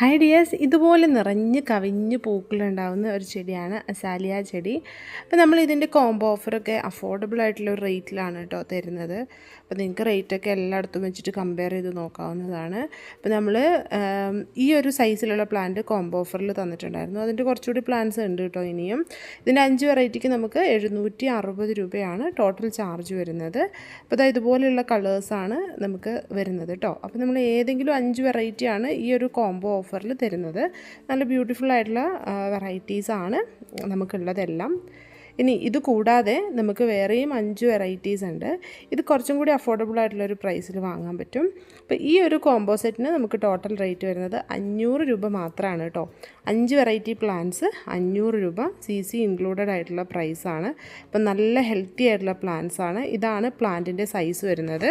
Hi dears ഇതുപോലെ നിറഞ്ഞ് കവിഞ്ഞ് പൂക്കളുണ്ടാവുന്ന ഒരു ചെടിയാണ് അസാലിയ ചെടി. അപ്പോൾ നമ്മൾ ഇതിന്റെ കോംബോ ഓഫറൊക്കെ അഫോർഡബിൾ ആയിട്ടുള്ള ഒരു റേറ്റിലാണ് കേട്ടോ തരുന്നത്. അപ്പോൾ നിങ്ങൾക്ക് റേറ്റൊക്കെ എല്ലായിടത്തും വെച്ചിട്ട് കമ്പയർ ചെയ്ത് നോക്കാവുന്നതാണ്. അപ്പോൾ നമ്മൾ ഈ ഒരു സൈസിലുള്ള പ്ലാന്റ് കോംബോ ഓഫറിൽ തന്നിട്ടുണ്ടായിരുന്നു. അതിന്റെ കുറച്ചുകൂടി പ്ലാന്റ്സ് ഉണ്ട് കേട്ടോ ഇനിയും. ഇതിന്റെ അഞ്ച് വെറൈറ്റിക്ക് നമുക്ക് എഴുന്നൂറ്റി അറുപത് രൂപയാണ് ടോട്ടൽ ചാർജ് വരുന്നത്. അപ്പോൾ അതായത് ഇതുപോലെയുള്ള കളേഴ്സാണ് നമുക്ക് വരുന്നത് കേട്ടോ. അപ്പോൾ നമ്മൾ ഏതെങ്കിലും അഞ്ച് വെറൈറ്റിയാണ് ഈ ഒരു കോംബോ ഓഫറിൽ തരുന്നത്. നല്ല ബ്യൂട്ടിഫുൾ ആയിട്ടുള്ള വെറൈറ്റീസാണ് നമുക്കുള്ളതെല്ലാം. ഇനി ഇത് കൂടാതെ നമുക്ക് വേറെയും അഞ്ച് വെറൈറ്റീസ് ഉണ്ട്. ഇത് കുറച്ചും കൂടി അഫോർഡബിൾ ആയിട്ടുള്ള ഒരു പ്രൈസിൽ വാങ്ങാൻ പറ്റും. അപ്പോൾ ഈ ഒരു കോംബോ സെറ്റിന് നമുക്ക് ടോട്ടൽ റേറ്റ് വരുന്നത് അഞ്ഞൂറ് രൂപ മാത്രമാണ് കേട്ടോ അഞ്ച് വെറൈറ്റി പ്ലാന്റ്സ് അഞ്ഞൂറ് രൂപ സി സി ഇൻക്ലൂഡഡ് ആയിട്ടുള്ള പ്രൈസാണ് അപ്പം നല്ല ഹെൽത്തി ആയിട്ടുള്ള പ്ലാന്റ്സ് ആണ്. ഇതാണ് പ്ലാന്റിന്റെ സൈസ് വരുന്നത്.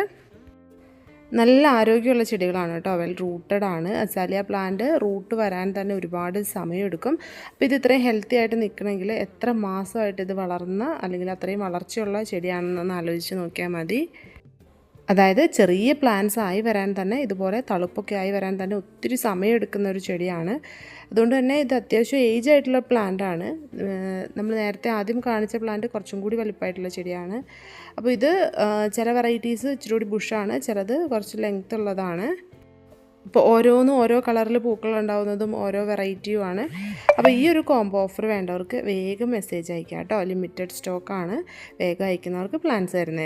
നല്ല ആരോഗ്യമുള്ള ചെടികളാണ് കേട്ടോ. വെൽ റൂട്ടഡ് ആണ്. അസാലിയ പ്ലാന്റ് റൂട്ട് വരാൻ തന്നെ ഒരുപാട് സമയമെടുക്കും. അപ്പോൾ ഇത് ഇത്രയും ഹെൽത്തി ആയിട്ട് നിൽക്കണമെങ്കിൽ എത്ര മാസമായിട്ട് ഇത് വളർന്ന അല്ലെങ്കിൽ അത്രയും വളർച്ചയുള്ള ചെടിയാണെന്നൊന്ന് ആലോചിച്ച് നോക്കിയാൽ മതി. അതായത് ചെറിയ പ്ലാന്റ്സ് ആയി വരാൻ തന്നെ ഇതുപോലെ തളുപ്പൊക്കെ ആയി വരാൻ തന്നെ ഒത്തിരി സമയമെടുക്കുന്ന ഒരു ചെടിയാണ്. അതുകൊണ്ട് തന്നെ ഇത് അത്യാവശ്യം ഏജ് ആയിട്ടുള്ള പ്ലാന്റ് ആണ്. നമ്മൾ നേരത്തെ ആദ്യം കാണിച്ച പ്ലാന്റ് കുറച്ചും കൂടി വലിപ്പമായിട്ടുള്ള ചെടിയാണ്. അപ്പോൾ ഇത് ചില വെറൈറ്റീസ് ഇച്ചിരി കൂടി ബുഷാണ് ചിലത് കുറച്ച് ലെങ്ത് ഉള്ളതാണ്. ഇപ്പോൾ ഓരോന്നും ഓരോ കളറിൽ പൂക്കൾ ഉണ്ടാകുന്നതും ഓരോ വെറൈറ്റിയുമാണ് അപ്പോൾ ഈ ഒരു കോംബോ ഓഫർ വേണ്ടവർക്ക് വേഗം മെസ്സേജ് അയക്കാം കേട്ടോ. ലിമിറ്റഡ് സ്റ്റോക്കാണ് വേഗം അയക്കുന്നവർക്ക് പ്ലാൻസ് തരുന്നത്